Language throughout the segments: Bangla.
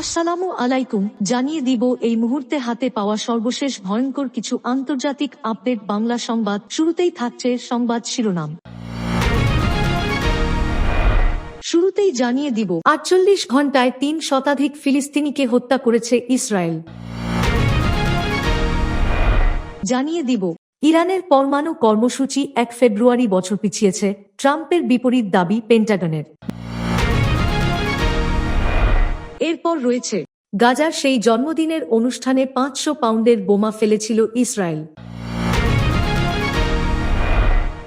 আসসালামু আলাইকুম, জানিয়ে দিব এই মুহূর্তে হাতে পাওয়া সর্বশেষ ভয়ঙ্কর কিছু আন্তর্জাতিক আপডেট বাংলা সংবাদ। শুরুতেই থাকছে সংবাদ শিরোনাম। শুরুতেই জানিয়ে দিব, আটচল্লিশ ঘন্টায় তিন শতাধিক ফিলিস্তিনিকে হত্যা করেছে ইসরায়েল। জানিয়ে দিব, ইরানের পরমাণু কর্মসূচি এক ফেব্রুয়ারি বছর পিছিয়েছে, ট্রাম্পের বিপরীত দাবি পেন্টাগনের। এরপর রয়েছে, গাজার সেই জন্মদিনের অনুষ্ঠানে পাঁচশো পাউন্ডের বোমা ফেলেছিল ইসরায়েল।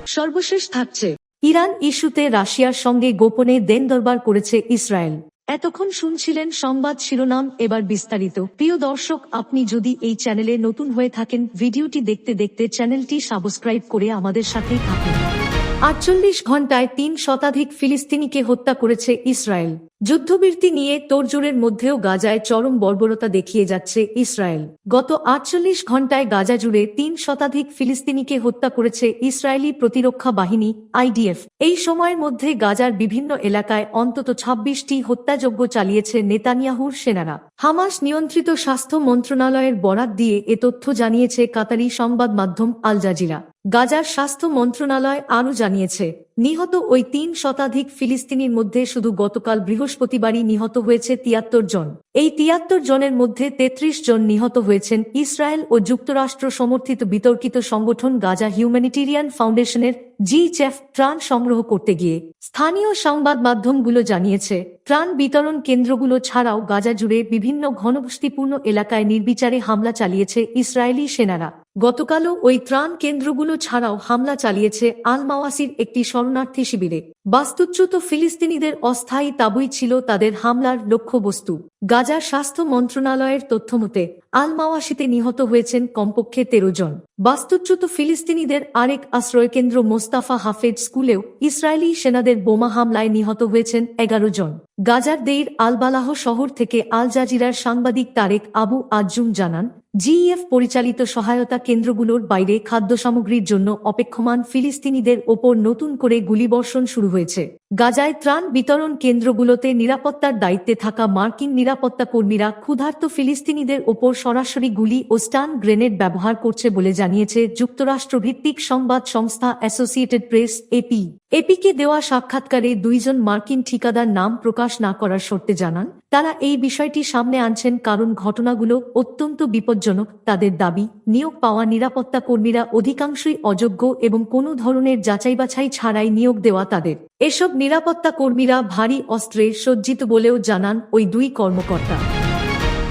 সর্বশেষ থাকছে, ইরান ইস্যুতে রাশিয়ার সঙ্গে গোপনে দেন দরবার করেছে ইসরায়েল। এতক্ষণ শুনছিলেন সংবাদ শিরোনাম, এবার বিস্তারিত। প্রিয় দর্শক, আপনি যদি এই চ্যানেলে নতুন হয়ে থাকেন, ভিডিওটি দেখতে দেখতে চ্যানেলটি সাবস্ক্রাইব করে আমাদের সাথেই থাকুন। আটচল্লিশ ঘন্টায় তিন শতাধিক ফিলিস্তিনিকে হত্যা করেছে ইসরায়েল। যুদ্ধবৃত্তি নিয়ে তোড়জোড়ের মধ্যেও গাজায় চরম বর্বরতা দেখিয়ে যাচ্ছে ইসরায়েল। গত আটচল্লিশ ঘন্টায় গাজা জুড়ে তিন শতাধিক ফিলিস্তিনিকে হত্যা করেছে ইসরায়েলি প্রতিরক্ষা বাহিনী, আইডিএফ। এই সময়ের মধ্যে গাজার বিভিন্ন এলাকায় অন্তত ছাব্বিশটি হত্যাযজ্ঞ চালিয়েছে নেতানিয়াহুর সেনারা। হামাস নিয়ন্ত্রিত স্বাস্থ্য মন্ত্রণালয়ের বরাত দিয়ে এ তথ্য জানিয়েছে কাতারি সংবাদ মাধ্যম আল জাজিরা। গাজার স্বাস্থ্য মন্ত্রণালয় আরও জানিয়েছে, নিহত ওই তিন শতাধিক ফিলিস্তিনির মধ্যে শুধু গতকাল বৃহস্পতিবারই নিহত হয়েছে তিয়াত্তর জন। এই তিয়াত্তর জনের মধ্যে ৩৩ জন নিহত হয়েছেন ইসরায়েল ও যুক্তরাষ্ট্র সমর্থিত বিতর্কিত সংগঠন গাজা হিউম্যানিটেরিয়ান ফাউন্ডেশনের জিচেফ ত্রাণ সংগ্রহ করতে গিয়ে। স্থানীয় সংবাদ মাধ্যমগুলো জানিয়েছে, ত্রাণ বিতরণ কেন্দ্রগুলো ছাড়াও গাজা জুড়ে বিভিন্ন ঘনবস্তিপূর্ণ এলাকায় নির্বিচারে হামলা চালিয়েছে ইসরায়েলি সেনারা। গতকালও ওই ত্রাণ কেন্দ্রগুলো ছাড়াও হামলা চালিয়েছে আল মাওয়াসির একটি শরণার্থী শিবিরে। বাস্তুচ্যুত ফিলিস্তিনিদের অস্থায়ী তাবুই ছিল তাদের হামলার লক্ষ্যবস্তু। গাজার স্বাস্থ্য মন্ত্রণালয়ের তথ্যমতে আল মাওয়াসিতে নিহত হয়েছেন কমপক্ষে তেরো জন। বাস্তুচ্যুত ফিলিস্তিনিদের আরেক আশ্রয়কেন্দ্র মোস্তাফা হাফেজ স্কুলেও ইসরায়েলি সেনাদের বোমা হামলায় নিহত হয়েছেন এগারো জন। গাজার দেইর আলবালাহ শহর থেকে আল জাজিরার সাংবাদিক তারেক আবু আজুম জানান জিইএফ পরিচালিত সহায়তা কেন্দ্রগুলোর বাইরে খাদ্য সামগ্রীর জন্য অপেক্ষমান ফিলিস্তিনিদের ওপর নতুন করে গুলিবর্ষণ শুরু হয়েছে। গাজায় ত্রাণ বিতরণ কেন্দ্রগুলোতে নিরাপত্তার দায়িত্বে থাকা মার্কিন নিরাপত্তা কর্মীরা ক্ষুধার্ত ফিলিস্তিনিদের ওপর সরাসরি গুলি ও স্টান গ্রেনেড ব্যবহার করছে বলে জানিয়েছে যুক্তরাষ্ট্র ভিত্তিক সংবাদ সংস্থা অ্যাসোসিয়েটেড প্রেস এপি এপিকে দেওয়া সাক্ষাৎকারে দুইজন মার্কিন ঠিকাদার নাম প্রকাশ না করার শর্তে জানান, তারা এই বিষয়টি সামনে আনছেন কারণ ঘটনাগুলো অত্যন্ত বিপজ্জনক, তাদের দাবি, নিয়োগ পাওয়া নিরাপত্তা কর্মীরা অধিকাংশই অযোগ্য এবং কোনো ধরনের যাচাই বাছাই ছাড়াই নিয়োগ দেওয়া তাদের। এসব নিরাপত্তা কর্মীরা ভারী অস্ত্রে সজ্জিত বলেও জানান ওই দুই কর্মকর্তা।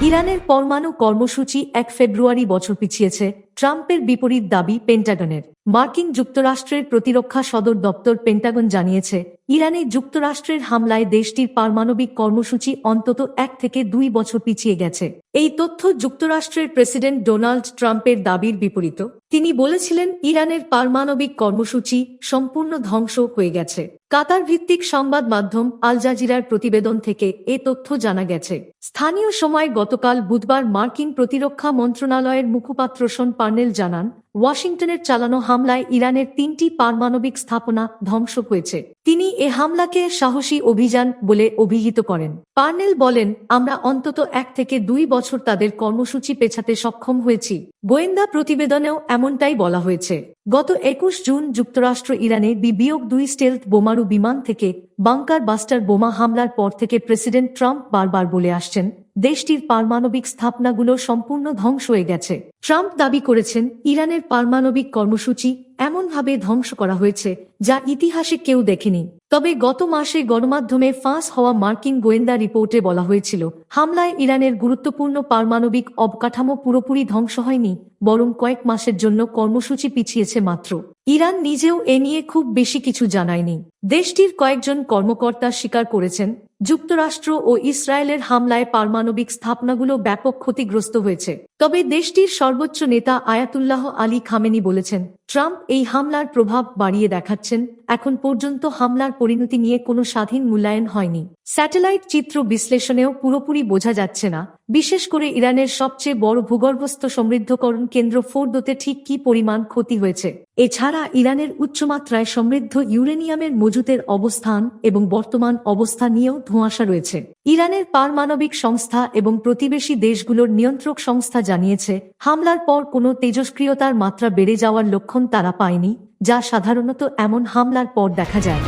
ইরানের পরমাণু কর্মসূচি এক ফেব্রুয়ারি বছর পিছিয়েছে। ট্রাম্পের বিপরীত দাবি পেন্টাগনের। মার্কিন যুক্তরাষ্ট্রের প্রতিরক্ষা সদর দপ্তর পেন্টাগন জানিয়েছে, ইরানে যুক্তরাষ্ট্রের হামলায় দেশটির পারমাণবিক কর্মসূচি অন্তত এক থেকে দুই বছর পিছিয়ে গেছে। এই তথ্য যুক্তরাষ্ট্রের প্রেসিডেন্ট ডোনাল্ড ট্রাম্পের দাবির বিপরীত। তিনি বলেছিলেন, ইরানের পারমাণবিক কর্মসূচি সম্পূর্ণ ধ্বংস হয়ে গেছে। কাতার ভিত্তিক সংবাদ মাধ্যম আল জাজিরার প্রতিবেদন থেকে এ তথ্য জানা গেছে। স্থানীয় সময় গতকাল বুধবার মার্কিন প্রতিরক্ষা মন্ত্রণালয়ের মুখপাত্র শোন পার্নেল জানান, ওয়াশিংটনের চালানো হামলায় ইরানের তিনটি পারমাণবিক স্থাপনা ধ্বংস হয়েছে। তিনি এ হামলাকে সাহসী অভিযান বলে অভিহিত করেন। পার্নেল বলেন, আমরা অন্তত এক থেকে দুই বছর তাদের কর্মসূচি পেছাতে সক্ষম হয়েছি। গোয়েন্দা প্রতিবেদনেও এমনটাই বলা হয়েছে। গত একুশ জুন যুক্তরাষ্ট্র ইরানে বিবিয়োগ দুই স্টেলথ বোমারু বিমান থেকে বাংকার বাস্টার বোমা হামলার পর থেকে প্রেসিডেন্ট ট্রাম্প বারবার বলে আসছেন দেশটির পারমাণবিক স্থাপনাগুলো সম্পূর্ণ ধ্বংস হয়ে গেছে। ট্রাম্প দাবি করেছেন, ইরানের পারমাণবিক কর্মসূচি এমনভাবে ধ্বংস করা হয়েছে, যা ইতিহাসে কেউ দেখেনি। তবে গত মাসে গণমাধ্যমে ফাঁস হওয়া মার্কিন গোয়েন্দা রিপোর্টে বলা হয়েছিল, হামলায় ইরানের গুরুত্বপূর্ণ পারমাণবিক অবকাঠামো পুরোপুরি ধ্বংস হয়নি, বরং কয়েক মাসের জন্য কর্মসূচি পিছিয়েছে মাত্র। ইরান নিজেও এ নিয়ে খুব বেশি কিছু জানায়নি। দেশটির কয়েকজন কর্মকর্তা স্বীকার করেছেন যুক্তরাষ্ট্র ও ইসরায়েলের হামলায় পারমাণবিক স্থাপনাগুলো ব্যাপক ক্ষতিগ্রস্ত হয়েছে। তবে দেশটির সর্বোচ্চ নেতা আয়াতুল্লাহ আলী খামেনি বলেছেন, ট্রাম্প এই হামলার প্রভাব বাড়িয়ে দেখাচ্ছেন, এখন পর্যন্ত হামলার পরিণতি নিয়ে কোনো স্বাধীন মূল্যায়ন হয়নি। স্যাটেলাইট চিত্র বিশ্লেষণেও পুরোপুরি বোঝা যাচ্ছে না, বিশেষ করে ইরানের সবচেয়ে বড় ভূগর্ভস্থ সমৃদ্ধকরণ কেন্দ্র ফোর্দোতে ঠিক কি পরিমাণ ক্ষতি হয়েছে। এছাড়া ইরানের উচ্চমাত্রায় সমৃদ্ধ ইউরেনিয়ামের মজুতের অবস্থান এবং বর্তমান অবস্থা নিয়েও ধোঁয়াশা রয়েছে। ইরানের পারমাণবিক সংস্থা এবং প্রতিবেশী দেশগুলোর নিয়ন্ত্রক সংস্থা জানিয়েছে, হামলার পর কোনো তেজস্ক্রিয়তার মাত্রা বেড়ে যাওয়ার লক্ষণ তারা পায়নি, যা সাধারণত এমন হামলার পর দেখা যায়।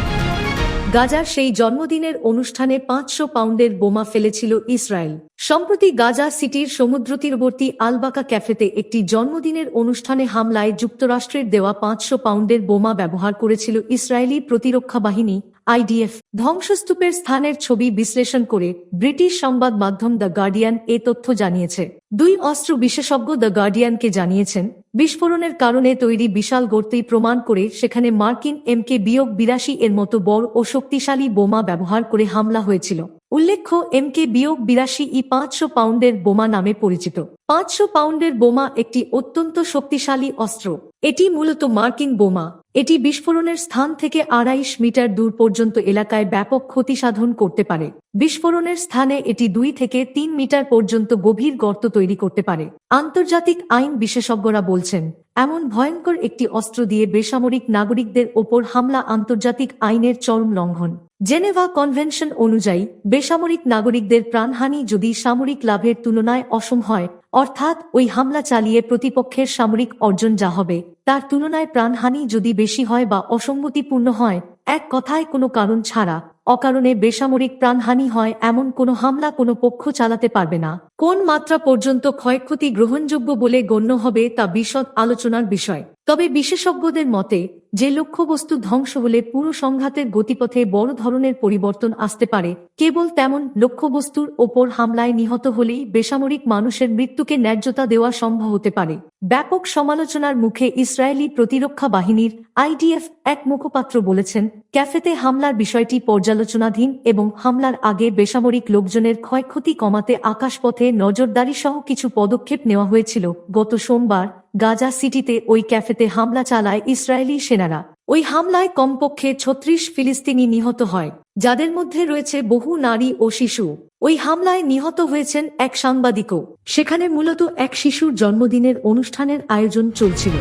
গাজার সেই জন্মদিনের অনুষ্ঠানে পাঁচশো পাউন্ডের বোমা ফেলেছিল ইসরায়েল। সম্প্রতি গাজা সিটির সমুদ্র তীরবর্তী আলবাকা ক্যাফেতে একটি জন্মদিনের অনুষ্ঠানে হামলায় যুক্তরাষ্ট্রের দেওয়া পাঁচশো পাউন্ডের বোমা ব্যবহার করেছিল ইসরায়েলি প্রতিরক্ষা বাহিনী আইডিএফ ধ্বংসস্তূপের স্থানের ছবি বিশ্লেষণ করে ব্রিটিশ সংবাদ মাধ্যম দ্য গার্ডিয়ান এ তথ্য জানিয়েছে। দুই অস্ত্র বিশেষজ্ঞ দ্য গার্ডিয়ানকে জানিয়েছেন, বিস্ফোরণের কারণে তৈরি বিশাল গর্তেই প্রমাণ করে সেখানে মার্কিন এমকে বিয়োগ বিরাশি এর মতো বড় ও শক্তিশালী বোমা ব্যবহার করে হামলা হয়েছিল। উল্লেখ্য, এমকে বিয়োগ বিরাশি ই পাঁচশো পাউন্ডের বোমা নামে পরিচিত। পাঁচশো পাউন্ডের বোমা একটি অত্যন্ত শক্তিশালী অস্ত্র। এটি মূলত মার্কিন বোমা। এটি বিস্ফোরণের স্থান থেকে আড়াইশ মিটার দূর পর্যন্ত এলাকায় ব্যাপক ক্ষতি সাধন করতে পারে। বিস্ফোরণের স্থানে এটি দুই থেকে তিন মিটার পর্যন্ত গভীর গর্ত তৈরি করতে পারে। আন্তর্জাতিক আইন বিশেষজ্ঞরা বলছেন, এমন ভয়ঙ্কর একটি অস্ত্র দিয়ে বেসামরিক নাগরিকদের ওপর হামলা আন্তর্জাতিক আইনের চরম লঙ্ঘন। জেনেভা কনভেনশন অনুযায়ী, বেসামরিক নাগরিকদের প্রাণহানি যদি সামরিক লাভের তুলনায় অসম হয় অর্থাৎ ওই হামলা চালিয়ে প্রতিপক্ষের সামরিক অর্জন যা হবে, তার তুলনায় প্রাণহানি যদি বেশি হয় বা অসম্মতিপূর্ণ হয়, এক কথায় কোনো কারণ ছাড়া অকারণে বেসামরিক প্রাণহানি হয়, এমন কোনো হামলা কোনো পক্ষ চালাতে পারবে না। কোন মাত্রা পর্যন্ত ক্ষয়ক্ষতি গ্রহণযোগ্য বলে গণ্য হবে তা বিশদ আলোচনার বিষয়। তবে বিশেষজ্ঞদের মতে, যে লক্ষ্যবস্তু ধ্বংস হলে পুরো সংঘাতের গতিপথে বড় ধরনের পরিবর্তন আসতে পারে। কেবল তেমন লক্ষ্যবস্তুর ওপর হামলায় নিহত হলেই বেসামরিক মানুষের মৃত্যুকে ন্যায্যতা দেওয়া সম্ভব হতে পারে। ব্যাপক সমালোচনার মুখে ইসরায়েলি প্রতিরক্ষা বাহিনীর আইডিএফ এক মুখপাত্র বলেছেন, ক্যাফেতে হামলার বিষয়টি পর্যালোচনাধীন এবং হামলার আগে বেসামরিক লোকজনের ক্ষয়ক্ষতি কমাতে আকাশপথে নজরদারি সহ কিছু পদক্ষেপ নেওয়া হয়েছিল। গত সোমবার গাজা সিটিতে ওই ক্যাফেতে হামলা চালায় ইসরায়েলি সেনারা। ওই হামলায় কমপক্ষে ছত্রিশ ফিলিস্তিনি নিহত হয়, যাদের মধ্যে রয়েছে বহু নারী ও শিশু। ওই হামলায় নিহত হয়েছেন এক সাংবাদিকও। সেখানে মূলত এক শিশুর জন্মদিনের অনুষ্ঠানের আয়োজন চলছিল।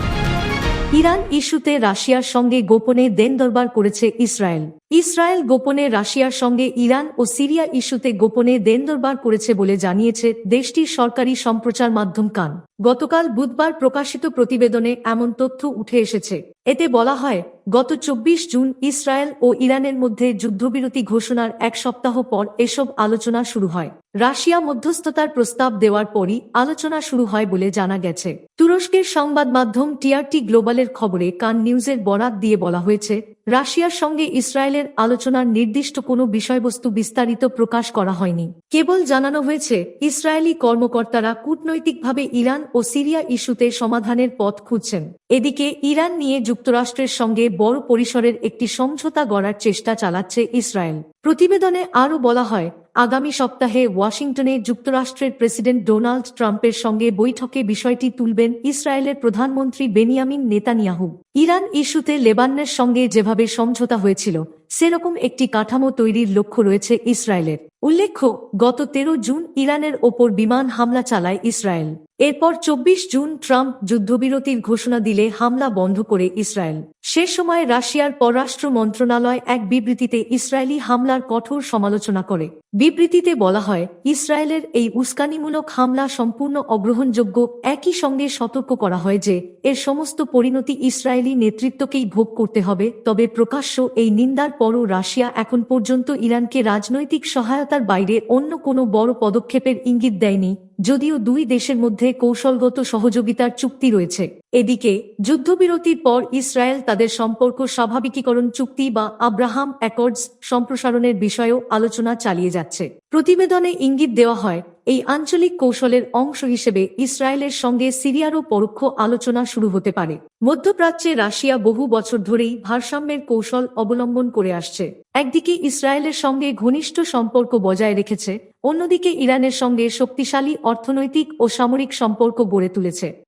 ইরান ইস্যুতে রাশিয়ার সঙ্গে গোপনে দেন দরবার করেছে ইসরায়েল। ইসরায়েল গোপনে রাশিয়ার সঙ্গে ইরান ও সিরিয়া ইস্যুতে গোপনে দেন দরবার করেছে বলে জানিয়েছে দেশটির সরকারি সম্প্রচার মাধ্যম কান। গতকাল বুধবার প্রকাশিত প্রতিবেদনে এমন তথ্য উঠে এসেছে। এতে বলা হয়, গত চব্বিশ জুন ইসরায়েল ও ইরানের মধ্যে যুদ্ধবিরতি ঘোষণার এক সপ্তাহ পর এসব আলোচনা শুরু হয়। রাশিয়া মধ্যস্থতার প্রস্তাব দেওয়ার পরই আলোচনা শুরু হয় বলে জানা গেছে। তুরস্কের সংবাদ মাধ্যম টিআরটি গ্লোবালের খবরে কান নিউজের বরাত দিয়ে বলা হয়েছে রাশিয়ার সঙ্গে ইসরায়েলের আলোচনার নির্দিষ্ট কোনো বিষয়বস্তু বিস্তারিত প্রকাশ করা হয়নি। কেবল জানানো হয়েছে, ইসরায়েলি কর্মকর্তারা কূটনৈতিকভাবে ইরান ও সিরিয়া ইস্যুতে সমাধানের পথ খুঁজছেন। এদিকে, ইরান নিয়ে যুক্তরাষ্ট্রের সঙ্গে বড় পরিসরের একটি সমঝোতা গড়ার চেষ্টা চালাচ্ছে ইসরায়েল। প্রতিবেদনে আরও বলা হয়, আগামী সপ্তাহে ওয়াশিংটনে যুক্তরাষ্ট্রের প্রেসিডেন্ট ডোনাল্ড ট্রাম্পের সঙ্গে বৈঠকে বিষয়টি তুলবেন ইসরায়েলের প্রধানমন্ত্রী বেনিয়ামিন নেতানিয়াহু। ইরান ইস্যুতে লেবাননের সঙ্গে যেভাবে সমঝোতা হয়েছিল, সেরকম একটি কাঠামো তৈরির লক্ষ্য রয়েছে ইসরায়েলের। উল্লেখ্য, গত তেরো জুন ইরানের ওপর বিমান হামলা চালায় ইসরায়েল। এরপর চব্বিশ জুন ট্রাম্প যুদ্ধবিরতির ঘোষণা দিলে হামলা বন্ধ করে ইসরায়েল। সে সময় রাশিয়ার পররাষ্ট্র মন্ত্রণালয় এক বিবৃতিতে ইসরায়েলি হামলার কঠোর সমালোচনা করে। বিবৃতিতে বলা হয়, ইসরায়েলের এই উস্কানিমূলক হামলা সম্পূর্ণ অগ্রহণযোগ্য, একই সঙ্গে সতর্ক করা হয় যে, এর সমস্ত পরিণতি ইসরায়েলি নেতৃত্বকেই ভোগ করতে হবে, তবে প্রকাশ্য এই নিন্দার পরও রাশিয়া এখন পর্যন্ত ইরানকে রাজনৈতিক সহায়তার বাইরে অন্য কোনো বড় পদক্ষেপের ইঙ্গিত দেয়নি। যদিও দুই দেশের মধ্যে কৌশলগত সহযোগিতার চুক্তি রয়েছে। এদিকে, যুদ্ধবিরতির পর ইসরায়েল তাদের সম্পর্ক স্বাভাবিকীকরণ চুক্তি বা আব্রাহাম অ্যাকর্ডস সম্প্রসারণের বিষয়েও আলোচনা চালিয়ে যাচ্ছে। প্রতিবেদনে ইঙ্গিত দেওয়া হয়, এই আঞ্চলিক কৌশলের অংশ হিসেবে ইসরায়েলের সঙ্গে সিরিয়ারও পরোক্ষ আলোচনা শুরু হতে পারে। মধ্যপ্রাচ্যে রাশিয়া বহু বছর ধরেই ভারসাম্যের কৌশল অবলম্বন করে আসছে। একদিকে ইসরায়েলের সঙ্গে ঘনিষ্ঠ সম্পর্ক বজায় রেখেছে অন্যদিকে ইরানের সঙ্গে শক্তিশালী অর্থনৈতিক ও সামরিক সম্পর্ক গড়ে তুলেছে।